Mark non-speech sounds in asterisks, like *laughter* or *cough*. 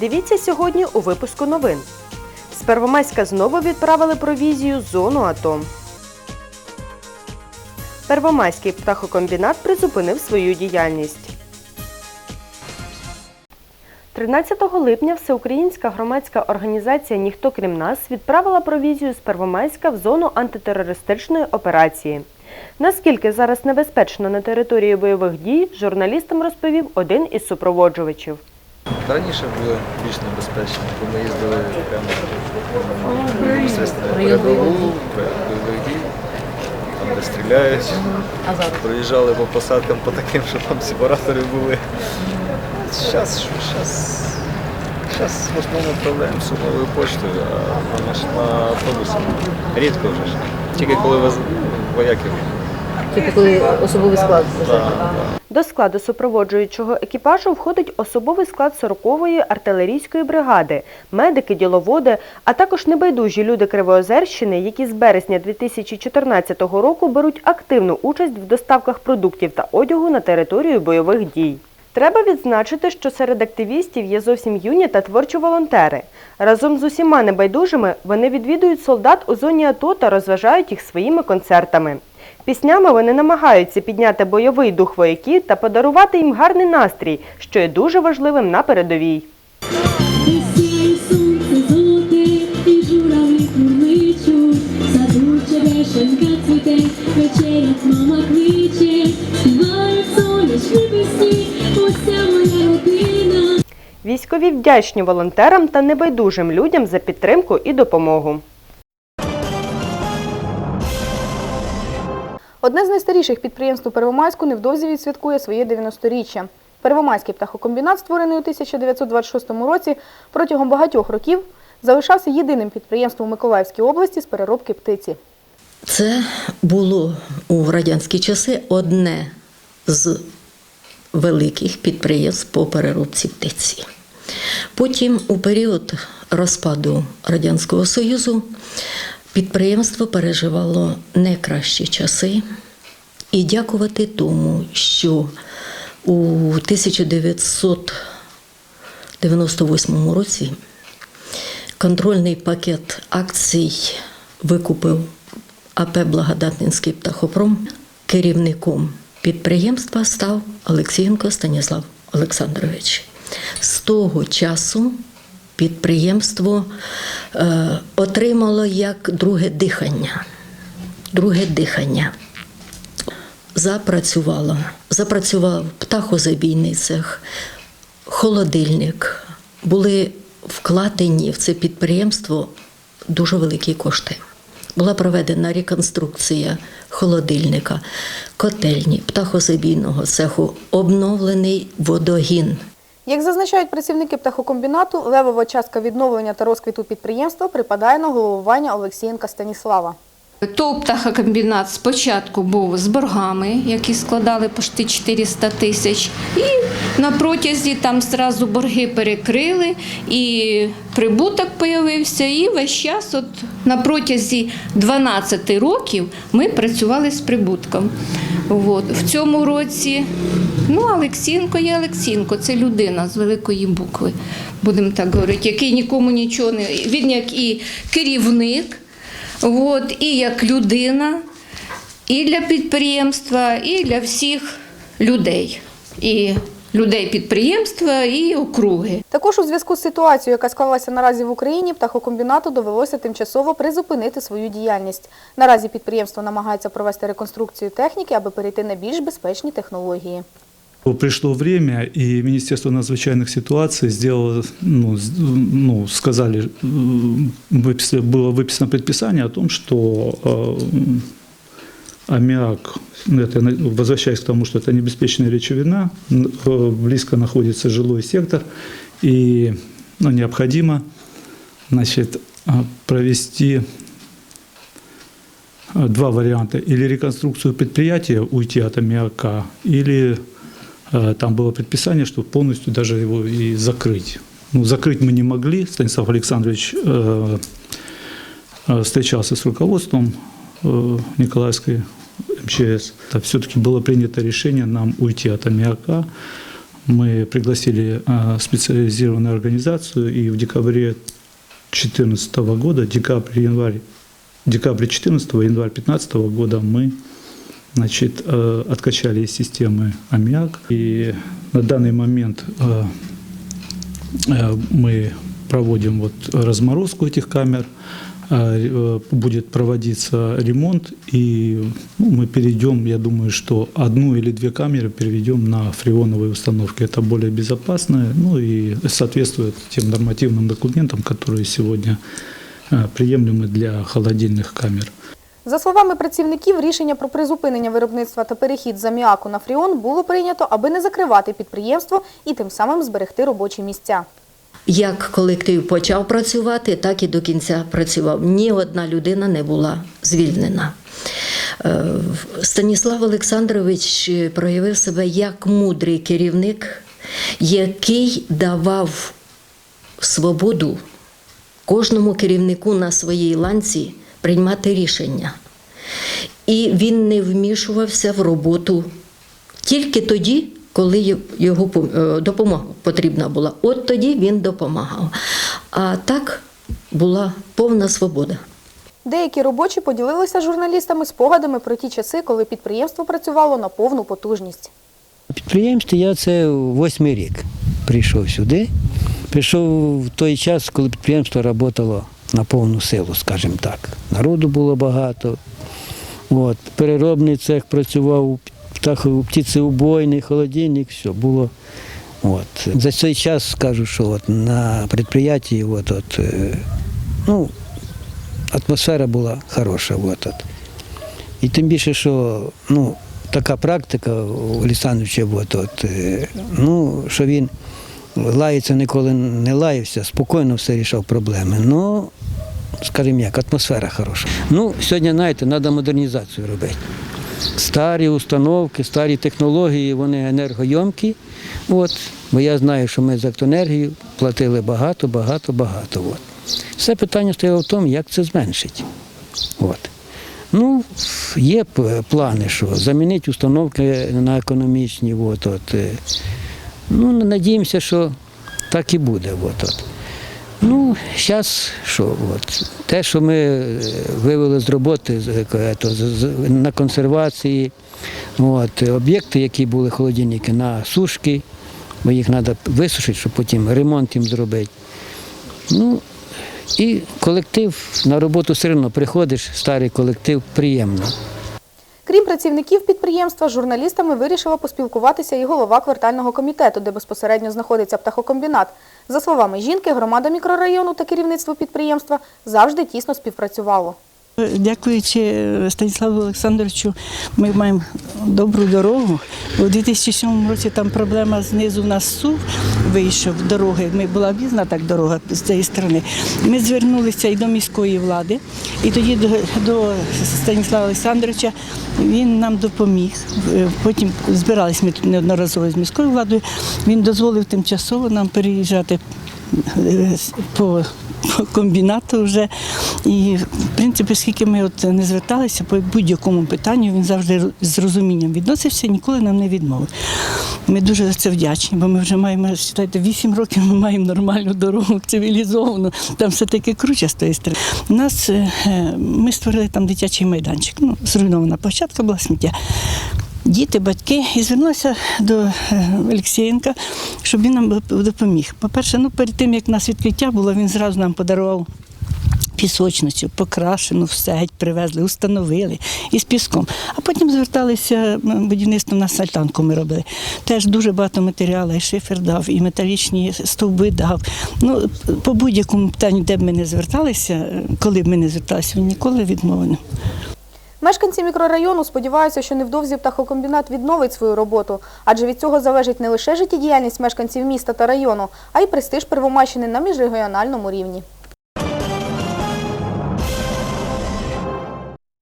Дивіться сьогодні у випуску новин. З Первомайська знову відправили провізію зону АТО. Первомайський птахокомбінат призупинив свою діяльність. 13 липня Всеукраїнська громадська організація Ніхто крім нас відправила провізію з Первомайська в зону антитерористичної операції. Наскільки зараз небезпечно на території бойових дій, журналістам розповів один із супроводжувачів. Раніше було більш небезпечно, бо ми їздили прямо на передову, дій, там де стріляють. Проїжджали по посадкам по таким, що там сепаратори були. Зараз зараз. Зараз в основному відправляємо сумовою поштою, а на, автобусі рідко вже. Тільки коли вез... вояків. Тільки коли особовий склад. До складу супроводжуючого екіпажу входить особовий склад 40-ї артилерійської бригади, медики, діловоди, а також небайдужі люди Кривоозерщини, які з березня 2014 року беруть активну участь в доставках продуктів та одягу на територію бойових дій. Треба відзначити, що серед активістів є зовсім юні та творчі волонтери. Разом з усіма небайдужими вони відвідують солдат у зоні АТО та розважають їх своїми концертами. Піснями вони намагаються підняти бойовий дух вояків та подарувати їм гарний настрій, що є дуже важливим на передовій. Військові вдячні волонтерам та небайдужим людям за підтримку і допомогу. Одне з найстаріших підприємств у Первомайську невдовзі відсвяткує своє 90-річчя. Первомайський птахокомбінат, створений у 1926 році, протягом багатьох років залишався єдиним підприємством у Миколаївській області з переробки птиці. Це було у радянські часи одне з великих підприємств по переробці птиці. Потім, у період розпаду Радянського Союзу, підприємство переживало не кращі часи. І дякувати тому, що у 1998 році контрольний пакет акцій викупив АП Благодатнинський птахопром. Керівником підприємства став Олексієнко Станіслав Олександрович. З того часу підприємство е, отримало як друге дихання. Друге дихання запрацювало. Запрацював птахозабійний цех, холодильник. Були вкладені в це підприємство дуже великі кошти. Була проведена реконструкція холодильника, котельні, птахозабійного цеху, обновлений водогін. Як зазначають працівники птахокомбінату, левова частка відновлення та розквіту підприємства припадає на головування Олексієнка Станіслава. ТОВ «Птахокомбінат» спочатку був з боргами, які складали почти 400 тисяч, і на протязі там зразу борги перекрили, і прибуток появився. І весь час, от на протязі 12 років, ми працювали з прибутком. От. В цьому році, ну, Олексінко є Олексінко, це людина з великої букви, будемо так говорити, який нікому нічого не. Він як і керівник. От, і як людина, і для підприємства, і для всіх людей. І людей підприємства, і округи. Також у зв'язку з ситуацією, яка склалася наразі в Україні, птахокомбінату довелося тимчасово призупинити свою діяльність. Наразі підприємство намагається провести реконструкцію техніки, аби перейти на більш безпечні технології. Пришло время, и Министерство надзвычайных ситуаций сделало, ну, ну, сказали, выпис- было выписано предписание о том, что э, аммиак, это, возвращаясь к тому, что это небеспечная речевина, э, близко находится жилой сектор, и ну, необходимо значит, э, провести э, два варианта. Или реконструкцию предприятия, уйти от аммиака, или там было предписание, что полностью даже его и закрыть. Ну, закрыть мы не могли. Станислав Александрович э, э, встречался с руководством э, Николаевской МЧС. Все-таки было принято решение нам уйти от аммиака. мы пригласили специализированную организацию, и в декабре 2014 года, декабрь, январь, декабрь 2014, январь 2015 года мы значит, э, откачали из системы аммиак. И на данный момент э, э, мы проводим вот разморозку этих камер, будет проводиться ремонт, и ну, мы перейдем, я думаю, что одну или две камеры переведем на фреоновые установки. Это более безопасно, ну и соответствует тем нормативным документам, которые сегодня приемлемы для холодильных камер. За словами працівників, рішення про призупинення виробництва та перехід з аміаку на фріон було прийнято, аби не закривати підприємство і тим самим зберегти робочі місця. Як колектив почав працювати, так і до кінця працював. Ні одна людина не була звільнена. Е, Станіслав Олександрович проявив себе як мудрий керівник, який давав свободу кожному керівнику на своїй ланці приймати рішення. І він не вмішувався в роботу тільки тоді, коли його е, допомога потрібна була. От тоді він допомагав. А так була повна свобода. Деякі робочі поділилися з журналістами спогадами про ті часи, коли підприємство працювало на повну потужність. На підприємстві я це восьмий рік прийшов сюди. Прийшов в той час, коли підприємство працювало на повну силу, скажімо так. Народу було багато. От. Переробний цех працював, птицеубойний, холодильник, все було. От. За цей час скажу, що от на підприємстві от, от, е, ну, атмосфера була хороша. От, от. І тим більше, що ну, така практика у Олександровича, от, от, е, ну, що він лається ніколи не лаявся, спокійно все рішав проблеми. Ну, скажімо як, атмосфера хороша. Ну, сьогодні, знаєте, треба модернізацію робити. Старі установки, старі технології, вони енергойомкі. От. Бо я знаю, що ми за електроенергію платили багато, багато, багато. От. Все питання стояло в тому, як це зменшити. От. Ну, є плани, що замінити установки на економічні. От, от. Ну, надіємося, що так і буде. От, от. Ну, зараз що, от, те, що ми е, вивели з роботи е, на консервації, от, об'єкти, які були холодильники на сушки, бо їх треба висушити, щоб потім ремонт їм зробити. Ну, і колектив на роботу все одно приходиш, старий колектив, приємно. Крім працівників підприємства, з журналістами вирішила поспілкуватися і голова квартального комітету, де безпосередньо знаходиться птахокомбінат. За словами жінки, громада мікрорайону та керівництво підприємства завжди тісно співпрацювало. Дякуючи Станіславу Олександровичу, ми маємо добру дорогу. У 2007 році там проблема знизу в нас сув вийшов дороги. Ми була об'їзна так дорога з цієї сторони. Ми звернулися і до міської влади, і тоді до, до Станіслава Олександровича він нам допоміг. Е, Потім збиралися ми тут неодноразово з міською владою. Він дозволив тимчасово нам переїжджати е, по *laughs* комбінату вже. І, в принципі, скільки ми от не зверталися по будь-якому питанню, він завжди з розумінням відносився, ніколи нам не відмовив. Ми дуже за це вдячні, бо ми вже маємо, вважайте, 8 років ми маємо нормальну дорогу, *laughs* цивілізовану, там все таки круче з тої сторони. У нас е, е, ми створили там дитячий майданчик. Ну, зруйнована площадка була сміття. Діти, батьки, і звернулася до е, Олексієнка, щоб він нам допоміг. По-перше, ну перед тим як у нас відкриття було, він зразу нам подарував пісочницю, покрашену, все геть привезли, установили із піском. А потім зверталися будівництво на сальтанку ми робили. Теж дуже багато матеріалу, і шифер дав, і металічні стовби дав. Ну, по будь-якому питанню, де б ми не зверталися, е, коли б ми не зверталися, він ніколи відмовив. Мешканці мікрорайону сподіваються, що невдовзі птахокомбінат відновить свою роботу, адже від цього залежить не лише життєдіяльність мешканців міста та району, а й престиж Первомайщини на міжрегіональному рівні.